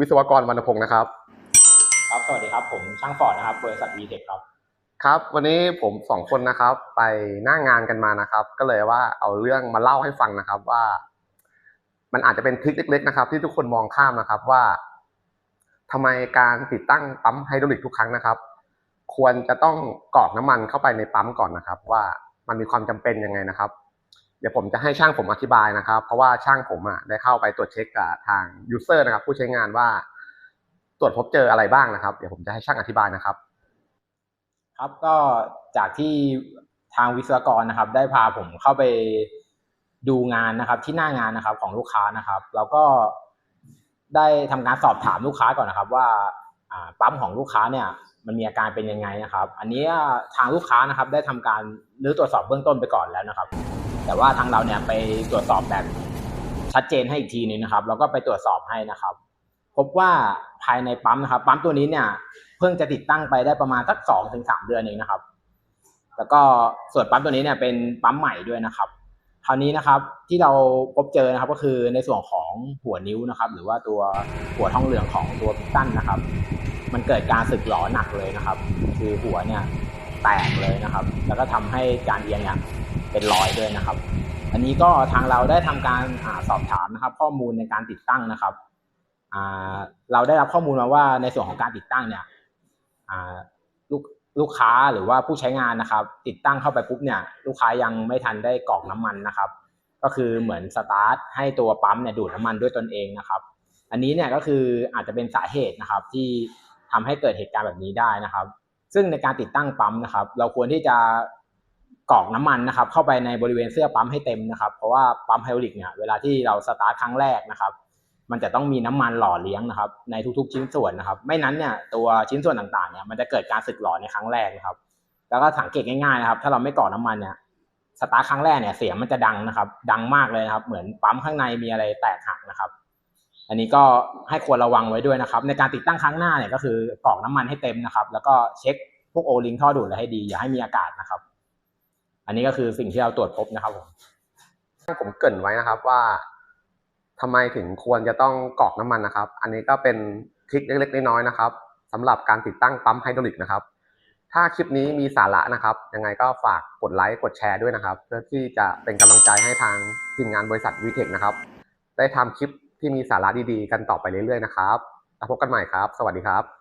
วิศวกรวรรณพงศ์นะครับ ครับ สวัสดีครับ ผมช่างฟอร์ดนะครับ บริษัทวีเทคครับ ครับ วันนี้ผมสองคนนะครับ ไปหน้างานกันมานะครับ ก็เลยว่าเอาเรื่องมาเล่าให้ฟังนะครับว่า มันอาจจะเป็นทริคเล็ก ๆ นะครับ ที่ทุกคนมองข้ามนะครับว่าทำไมการติดตั้งปั๊มไฮดรอลิกทุกครั้งนะครับ ควรจะต้องกรอกน้ำมันเข้าไปในปั๊มก่อนนะครับ ว่ามันมีความจำเป็นยังไงนะครับ เดี๋ยวผมจะให้ช่างผมอธิบายนะครับ เพราะว่าช่างผมอะได้เข้าไปตรวจเช็คกับทางยูเซอร์นะครับ ผู้ใช้งานว่าตรวจพบเจออะไรบ้างนะครับ เดี๋ยวผมจะให้ช่างอธิบายนะครับ ครับก็จากที่ทางวิศวกรนะครับ ได้พาผมเข้าไปดูงานนะครับ ที่หน้างานนะครับของลูกค้านะครับแล้วก็ได้ทำการสอบถามลูกค้าก่อนนะครับว่าอ่าปั๊มของลูกค้าเนี่ยมันมีอาการเป็นยังไงนะครับ อันนี้ทางลูกค้านะครับ ได้ทำการรื้อตรวจสอบเบื้องต้นไปก่อนแล้วนะครับ แต่ว่าทางเราเนี่ยไปตรวจสอบแบบชัดเจนให้อีกทีนึงนะครับ แล้วก็ไปตรวจสอบให้นะครับ พบว่าภายในปั๊มนะครับ ปั๊มตัวนี้เนี่ยเพิ่งจะติดตั้งไปได้ประมาณสักสองถึงสามเดือนเองนะครับ แล้วก็ส่วนปั๊มตัวนี้เนี่ยเป็นปั๊มใหม่ด้วยนะครับ คราวนี้นะครับที่เราพบเจอนะครับก็คือในส่วนของหัวนิ้วนะครับ หรือว่าตัวหัวทองเหลืองของตัวพิสตันนะครับ มันเกิดการสึกหรอหนักเลยนะครับ คือหัวเนี่ยแตกเลยนะครับ แล้วก็ทำให้จานเอียงเนี่ย เป็นรอยด้วยนะครับ อันนี้ก็ทางเราได้ทำการอ่าสอบถามนะครับ ข้อมูลในการติดตั้งนะครับอ่าเราได้รับข้อมูลมาว่าในส่วนของการติดตั้งเนี่ยอ่าลูกลูกค้าหรือว่าผู้ใช้งานนะครับ ติดตั้งเข้าไปปุ๊บเนี่ยลูกค้ายังไม่ทันได้กรอกน้ำมันนะครับ ก็คือเหมือนสตาร์ทให้ตัวปั๊มเนี่ยดูดน้ำมันด้วยตนเองนะครับ อันนี้เนี่ยก็คืออาจจะเป็นสาเหตุนะครับ ที่ทำให้เกิดเหตุการณ์แบบนี้ได้นะครับ ซึ่งในการติดตั้งปั๊มนะครับ เราควรที่จะ กรอกน้ำมันนะครับ เข้าไปในบริเวณเสื้อปั๊มให้เต็มนะครับ เพราะว่าปั๊มไฮดรอลิกเนี่ยเวลาที่เราสตาร์ทครั้งแรกนะครับ มันจะต้องมีน้ำมันหล่อเลี้ยงนะครับ ในทุกๆชิ้นส่วนนะครับ ไม่นั้นเนี่ยตัวชิ้นส่วนต่างๆเนี่ยมันจะเกิดการสึกหรอในครั้งแรกนะครับ แล้วก็สังเกตง่ายๆนะครับ ถ้าเราไม่กรอกน้ำมันเนี่ยสตาร์ทครั้งแรกเนี่ยเสียงมันจะดังนะครับ ดังมากเลยนะครับ เหมือนปั๊มข้างในมีอะไรแตกหักนะครับ อันนี้ก็ให้ควรระวังไว้ด้วยนะครับ ในการติดตั้งครั้งหน้าเนี่ยก็คือกรอกน้ำมันให้เต็มนะครับ แล้วก็เช็คพวกโอลิงท่อดูดอะไรให้ดีอย่าให้มีอากาศ อันนี้ก็คือสิ่งที่เราตรวจพบนะครับผมผมเกรินไว้นะครับว่าทำไมถึงควรจะต้องกรอกน้ำมันนะครับ อันนี้ก็เป็นทริคเล็กๆน้อยๆนะครับสำหรับการติดตั้งปั๊มไฮดรอลิกนะครับ ถ้าคลิปนี้มีสาระนะครับ ยังไงก็ฝากกดไลค์กดแชร์ด้วยนะครับ เพื่อที่จะเป็นกำลังใจให้ทางทีมงานบริษัทวีเทคนะครับ ได้ทำคลิปที่มีสาระดีๆ กันต่อไปเรื่อยๆนะครับแล้วพบกันใหม่ครับ สวัสดีครับ